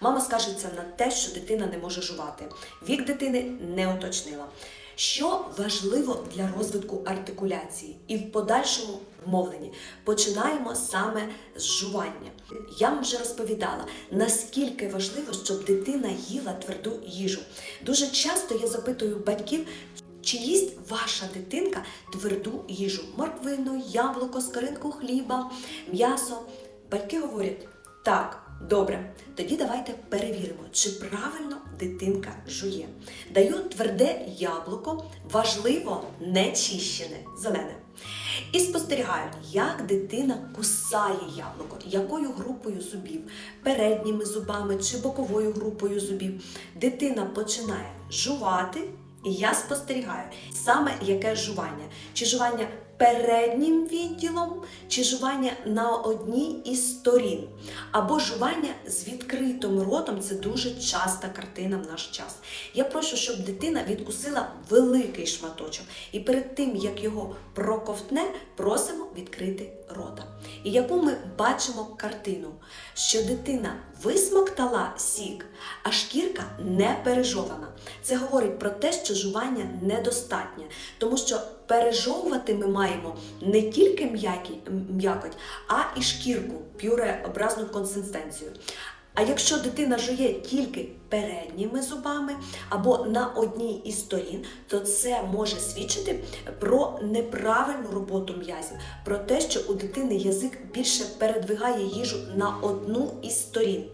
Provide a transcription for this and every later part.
Мама скаржиться на те, що дитина не може жувати. Вік дитини не уточнила. Що важливо для розвитку артикуляції і в подальшому мовленні? Починаємо саме з жування. Я вам вже розповідала, наскільки важливо, щоб дитина їла тверду їжу. Дуже часто я запитую батьків, чи їсть ваша дитинка тверду їжу? Морквину, яблуко, скоринку хліба, м'ясо. Батьки говорять, так, добре, тоді давайте перевіримо, чи правильно дитинка жує. Даю тверде яблуко, важливо не чищене, зелене. І спостерігають, як дитина кусає яблуко, якою групою зубів, передніми зубами чи боковою групою зубів. Дитина починає жувати, і я спостерігаю саме яке жування. Чи жування переднім відділом, чи жування на одній із сторін, або жування з відкритим ротом це дуже часта картина в наш час. Я прошу, щоб дитина відкусила великий шматочок, і перед тим як його проковтне, просимо відкрити рота. І яку ми бачимо картину, що дитина висмоктала сік, а шкірка не пережована. Це говорить про те, що жування недостатнє, тому що пережовувати ми маємо не тільки м'якоть, а і шкірку, пюреобразну консистенцію. А якщо дитина жує тільки передніми зубами або на одній із сторін, то це може свідчити про неправильну роботу м'язів, про те, що у дитини язик більше передвигає їжу на одну із сторін.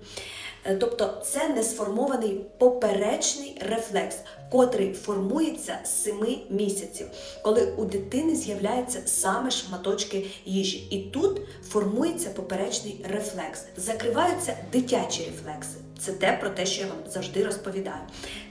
Е, Тобто це не сформований поперечний рефлекс, котрий формується з 7 місяців, коли у дитини з'являються саме шматочки їжі. І тут формується поперечний рефлекс, закриваються дитячі рефлекси. Це те про те, що я вам завжди розповідаю.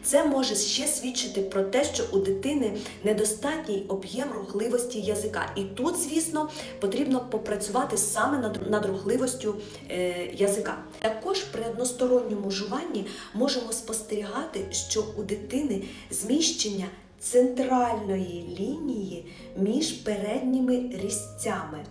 Це може ще свідчити про те, що у дитини недостатній об'єм рухливості язика. І тут, звісно, потрібно попрацювати саме над, над рухливостю е, язика. Також при односторонньому жуванні можемо спостерігати, що у дитини зміщення центральної лінії між передніми різцями.